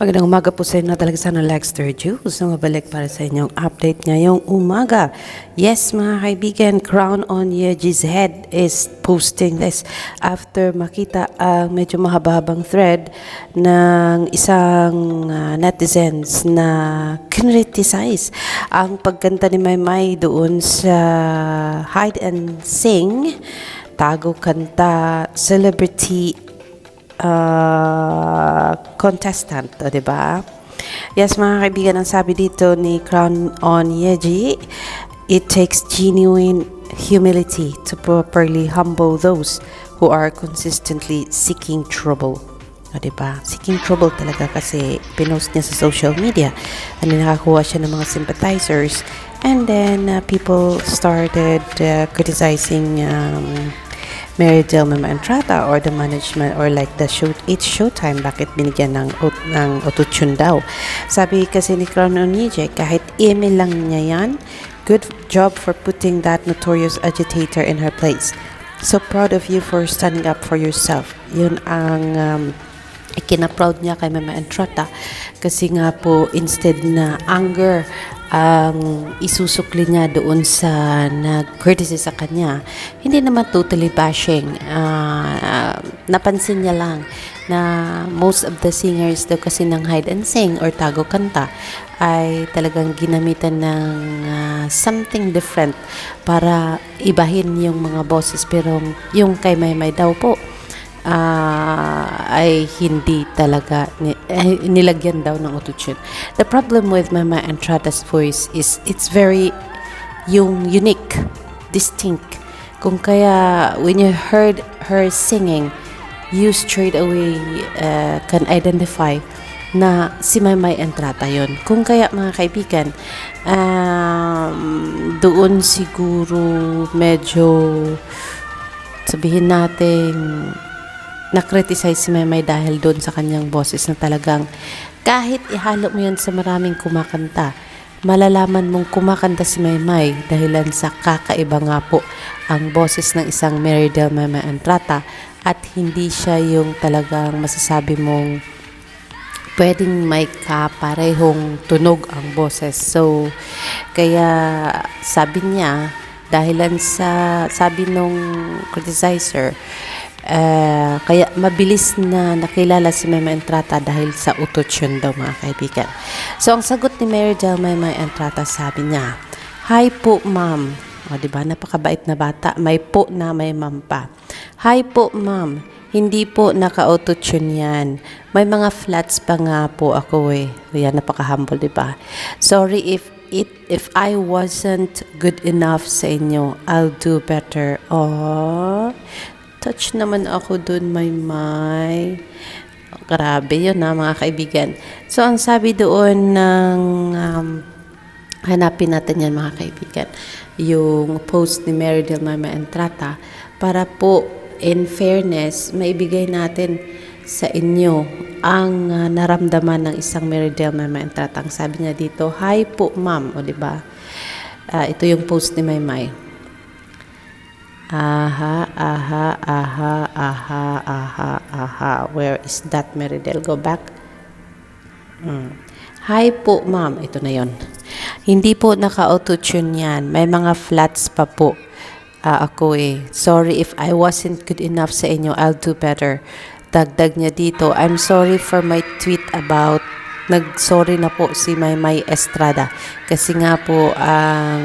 Magandang umaga po sa inyo talaga sana Lexter na mabalik para sa inyong update ngayong umaga. Yes mga kaibigan, Crown on Yeji's head is posting this after makita ang medyo mahaba-habang thread ng isang ah, netizens na kinriticize ang pagkanta ni Maymay doon sa Hide and Sing, Tago Kanta, Celebrity uh, contestant, o, di ba? Yes, mga kaibigan, ang sabi dito ni Crown on Yeji, it takes genuine humility to properly humble those who are consistently seeking trouble. O, di ba? Seeking trouble talaga kasi pinost niya sa social media. Ano, nakakuha siya ng mga sympathizers. And then, uh, people started uh, criticizing um, Mary Del Mama Entrata or the management or like the show it's showtime bakit binigyan ng ng autotune daw? Sabi kasi ni Crown Onije kahit email lang niya yan good job for putting that notorious agitator in her place. So proud of you for standing up for yourself. Yun ang um, ikina-proud niya kay Mama Entrata. Kasi nga po instead na anger ang isusukli niya doon sa nag-criticize sa kanya, hindi naman totally bashing. Ah, napansin niya lang na most of the singers daw kasi ng hide and sing or tago kanta ay talagang ginamitan ng ah, something different para ibahin yung mga boses pero yung kay Maymay daw po ah, ay hindi talaga ni, eh, nilagyan daw ng autotune. The problem with Mama Entrada's voice is it's very yung unique, distinct. Kung kaya when you heard her singing, you straight away uh, can identify na si Maymay Entrata yon. Kung kaya mga kaibigan, um, doon siguro medyo sabihin natin na-criticize si Maymay dahil doon sa kanyang boses na talagang kahit ihalo mo yan sa maraming kumakanta, malalaman mong kumakanta si Maymay dahilan sa kakaiba nga po ang boses ng isang Mary Del Maymay Entrata at hindi siya yung talagang masasabi mong pwedeng may kaparehong tunog ang boses. So, kaya sabi niya, dahilan sa, sabi nung criticizer, eh, kaya mabilis na nakilala si Mema Entrata dahil sa utotune daw mga kaibigan. So, ang sagot ni Mary Del Mema Entrata sabi niya, Hi po ma'am. O, di ba? Napakabait na bata. May po na may ma'am pa. Hi po ma'am. Hindi po naka-autotune yan. May mga flats pa nga po ako eh. Yan, napaka-humble, di ba? Sorry if it if I wasn't good enough sa inyo. I'll do better. Oh, touch naman ako dun, may may. Grabe yun na mga kaibigan. So, ang sabi doon ng um, hanapin natin yan mga kaibigan yung post ni Mary Del Mama Entrata para po in fairness maibigay natin sa inyo ang uh, naramdaman ng isang Mary Del Mama Entrata ang sabi niya dito hi po ma'am o ba Ah, ito yung post ni Maymay Aha, aha, aha, aha, aha, aha. Where is that, Meridel? Go back. Mm. Hi po, ma'am. Ito na yon. Hindi po naka-autotune yan. May mga flats pa po. Ah, ako eh. Sorry if I wasn't good enough sa inyo. I'll do better. Dagdag niya dito. I'm sorry for my tweet about nag-sorry na po si Maymay Estrada. Kasi nga po, ang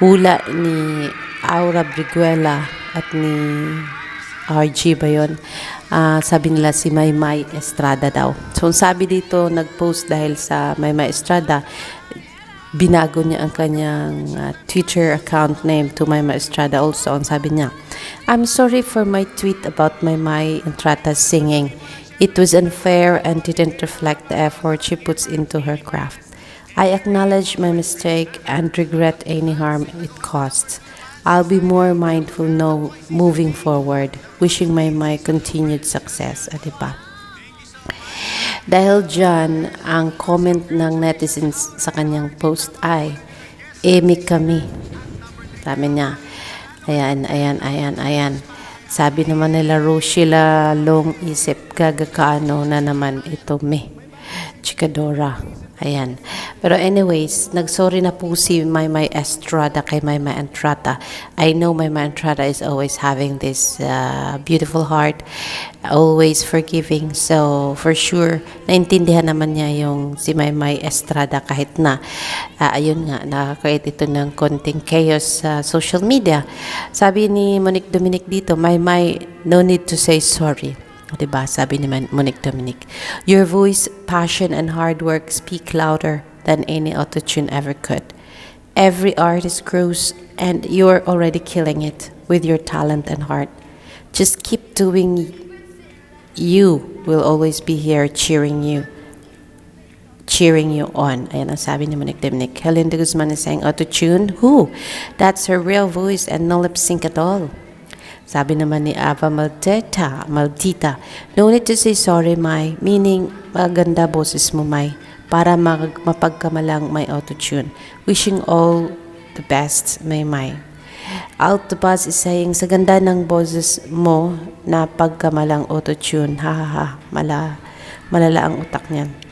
hula ni Aura Briguela at ni RG ba yun? Ah, sabi nila si Maymay Estrada daw. So, sabi dito, nag-post dahil sa Maymay Estrada, binago niya ang kanyang ah, Twitter account name to Maymay Estrada also. Ang sabi niya, I'm sorry for my tweet about Maymay Estrada singing. It was unfair and didn't reflect the effort she puts into her craft. I acknowledge my mistake and regret any harm it caused. I'll be more mindful now moving forward, wishing my my continued success. Ah, diba? Dahil dyan, ang comment ng netizens sa kanyang post ay, Emi kami. Sabi niya, ayan, ayan, ayan, ayan. Sabi naman nila, Roshila, long isip, gagakaano na naman ito me. Chikadora. Ayan. Pero anyways, nagsorry na po si Maymay Estrada kay Maymay Entrata. I know Maymay Entrata is always having this uh, beautiful heart, always forgiving. So, for sure, naintindihan naman niya yung si Maymay Estrada kahit na, uh, ayun nga, nakakreate ito ng konting chaos sa social media. Sabi ni Monique Dominic dito, Maymay, no need to say sorry. Diba? Sabi ni Monique Dominic. Your voice, passion, and hard work speak louder than any autotune ever could. Every artist grows, and you're already killing it with your talent and heart. Just keep doing you. We'll always be here cheering you cheering you on. Ayan ang sabi ni Monique Dominic. Helen de Guzman is saying, auto-tune? Who? That's her real voice and no lip sync at all. Sabi naman ni Ava Maldita, Maldita, no need to say sorry, Mai. Meaning, maganda boses mo, Mai. Para mag, mapagkamalang may auto-tune. Wishing all the best, May Mai. Buzz is saying, sa ganda ng boses mo na pagkamalang auto-tune. Ha ha ha, mala, malala ang utak niyan.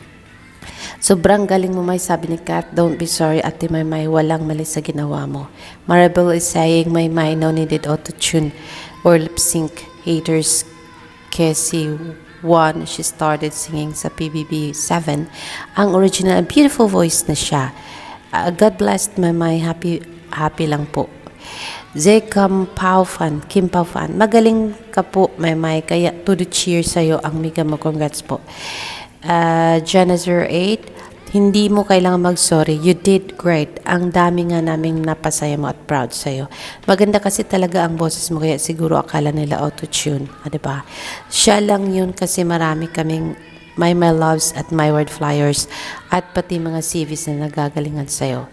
Sobrang galing mo, May. Sabi ni Kat, don't be sorry, Ate May May. Walang mali sa ginawa mo. Maribel is saying, May May, no needed auto-tune or lip-sync. Haters, Cassie 1, she started singing sa PBB 7. Ang original, a beautiful voice na siya. Uh, God bless May May. Happy, happy lang po. Zekam Pao Fan, Kim Pao Fan. Magaling ka po, May May. Kaya to the cheer sa'yo ang miga mo. Congrats po. Uh, Janizer 8, hindi mo kailangan mag-sorry. You did great. Ang dami nga naming napasaya mo at proud sa'yo. Maganda kasi talaga ang boses mo kaya siguro akala nila auto-tune. Ah, diba? Siya lang yun kasi marami kaming My My Loves at My Word Flyers at pati mga CVs na nagagalingan sa'yo.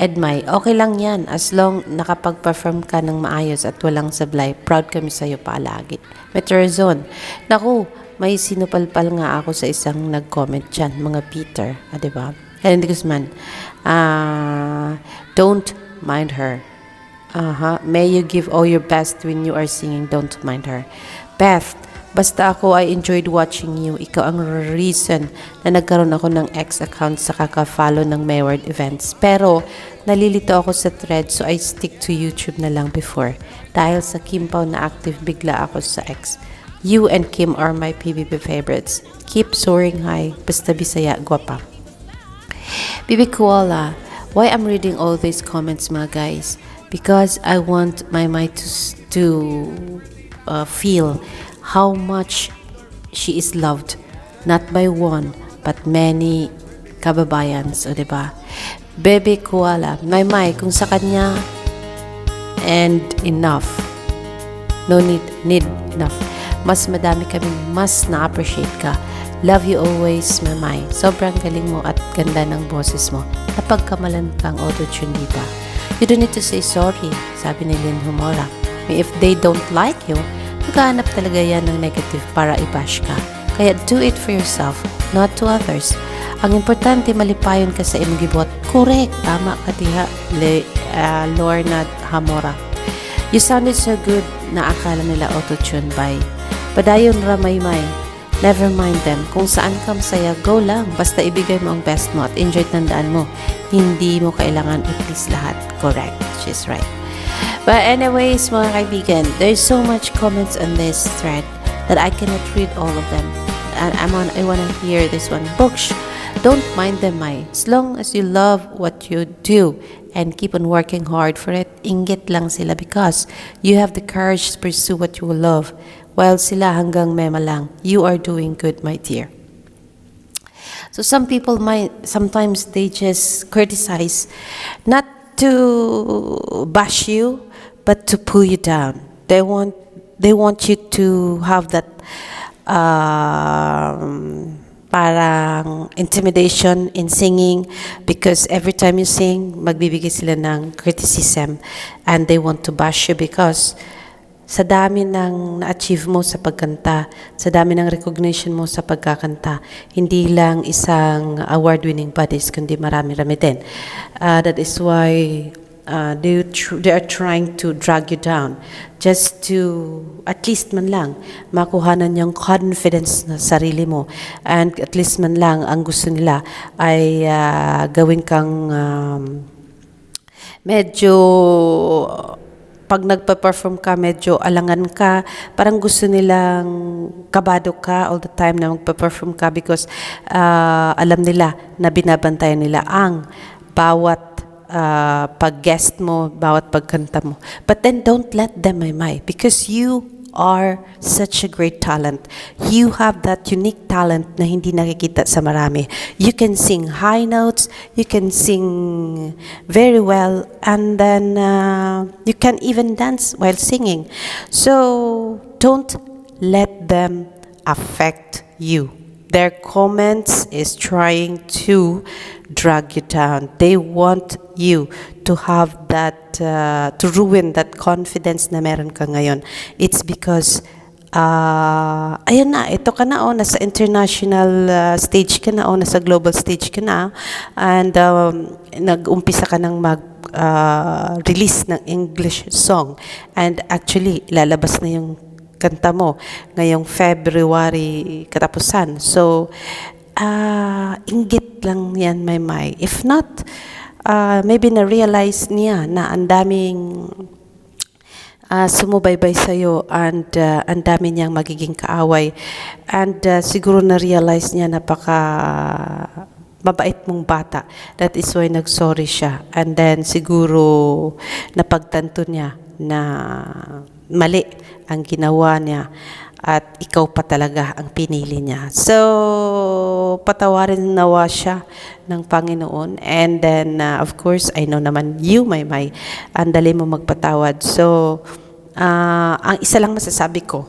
Edmay, okay lang yan as long nakapag-perform ka ng maayos at walang sablay. Proud kami sa'yo palagi. Meteorzone, naku, may sinupalpal nga ako sa isang nag-comment dyan, mga Peter, ah, di ba? Helen Guzman, ah, don't mind her. Aha, may you give all your best when you are singing, don't mind her. Beth, basta ako I enjoyed watching you. Ikaw ang reason na nagkaroon ako ng X account sa kaka-follow ng Mayward events. Pero, nalilito ako sa thread so I stick to YouTube na lang before. Dahil sa Kimpaw na active bigla ako sa X. You and Kim are my PBB favorites. Keep soaring high. Basta Bisaya, guwapa. Bibi Koala, why I'm reading all these comments mga guys? Because I want my mind to, to uh, feel how much she is loved. Not by one, but many kababayans, o diba? Bebe Koala, may may, kung sa kanya, and enough. No need, need enough. Mas madami kami mas na-appreciate ka. Love you always, Mamay. Sobrang galing mo at ganda ng boses mo. Napagkamalan kang auto-tune, di ba? You don't need to say sorry, sabi ni Lynn Humora. If they don't like you, maghahanap talaga yan ng negative para i-bash ka. Kaya do it for yourself, not to others. Ang importante, malipayon ka sa imong gibot. Correct, tama ka diha, Le, uh, Lorna Hamora. You sounded so good na akala nila auto-tune by. Padayon ramaymay. Never mind them. Kung saan ka masaya, go lang. Basta ibigay mo ang best mo at enjoy tandaan mo. Hindi mo kailangan i-please lahat. Correct. She's right. But anyways, mga kaibigan, there's so much comments on this thread that I cannot read all of them. And I'm on, I want to hear this one. Books, don't mind them, Mai. As long as you love what you do and keep on working hard for it, inggit lang sila because you have the courage to pursue what you love. While sila hanggang mema lang, you are doing good, my dear. So some people might sometimes they just criticize, not to bash you, but to pull you down. They want they want you to have that um, parang intimidation in singing because every time you sing, magbibigay sila ng criticism and they want to bash you because sa dami ng na-achieve mo sa pagkanta, sa dami ng recognition mo sa pagkakanta, hindi lang isang award-winning bodies, kundi marami-rami din. Uh, that is why uh, they, tr- they are trying to drag you down just to at least man lang makuhanan yung confidence na sarili mo and at least man lang ang gusto nila ay uh, gawin kang um, medyo pag nagpa-perform ka, medyo alangan ka. Parang gusto nilang kabado ka all the time na magpa-perform ka because ah, alam nila na binabantayan nila ang bawat ah, pag-guest mo, bawat pagkanta mo. But then don't let them maymay because you are such a great talent. You have that unique talent na hindi nakikita sa marami. You can sing high notes, you can sing very well, and then uh, you can even dance while singing. So don't let them affect you. Their comments is trying to drag you down. They want you to have that, uh, to ruin that confidence na meron ka ngayon. It's because, uh, ayun na, ito ka na, oh, nasa international uh, stage ka na, oh, nasa global stage ka na, and um, nag-umpisa ka ng mag, uh, release ng English song. And actually, lalabas na yung kanta mo ngayong February katapusan. So, ah inggit lang yan, may may. If not, ah, maybe na-realize niya na ang daming ah, sumubaybay sa'yo and ah, ang dami niyang magiging kaaway. And ah, siguro na-realize niya napaka mabait mong bata. That is why nag-sorry siya. And then siguro napagtanto niya na mali ang ginawa niya at ikaw pa talaga ang pinili niya. So, patawarin nawa siya ng Panginoon. And then, uh, of course, I know naman you, may may, ang dali mo magpatawad. So, uh, ang isa lang masasabi ko,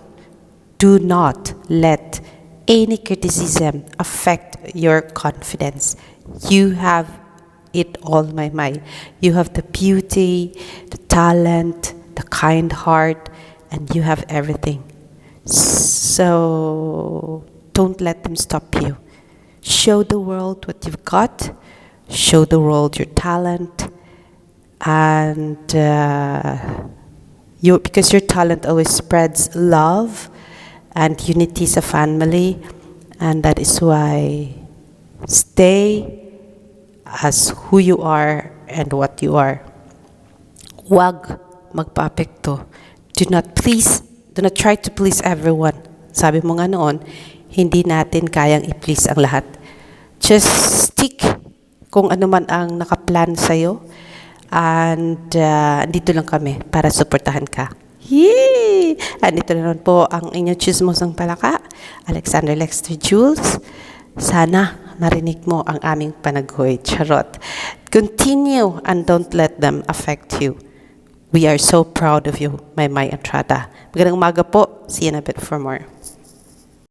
do not let any criticism affect your confidence. You have it all, my my. You have the beauty, the talent, the kind heart, and you have everything. So don't let them stop you. Show the world what you've got. Show the world your talent, and uh, your because your talent always spreads love and unity as a family, and that is why stay as who you are and what you are. Huwag magpa-apekto. Do not please, do not try to please everyone. Sabi mo nga noon, hindi natin kayang i-please ang lahat. Just stick kung ano man ang nakaplan sa'yo. And uh, dito lang kami para suportahan ka. Yay! At ito na po ang inyong chismosang palaka, Alexander Lexter Jules. Sana marinig mo ang aming panaghoy. Charot. Continue and don't let them affect you. We are so proud of you, my May Entrada. Magandang umaga po. See you in a bit for more.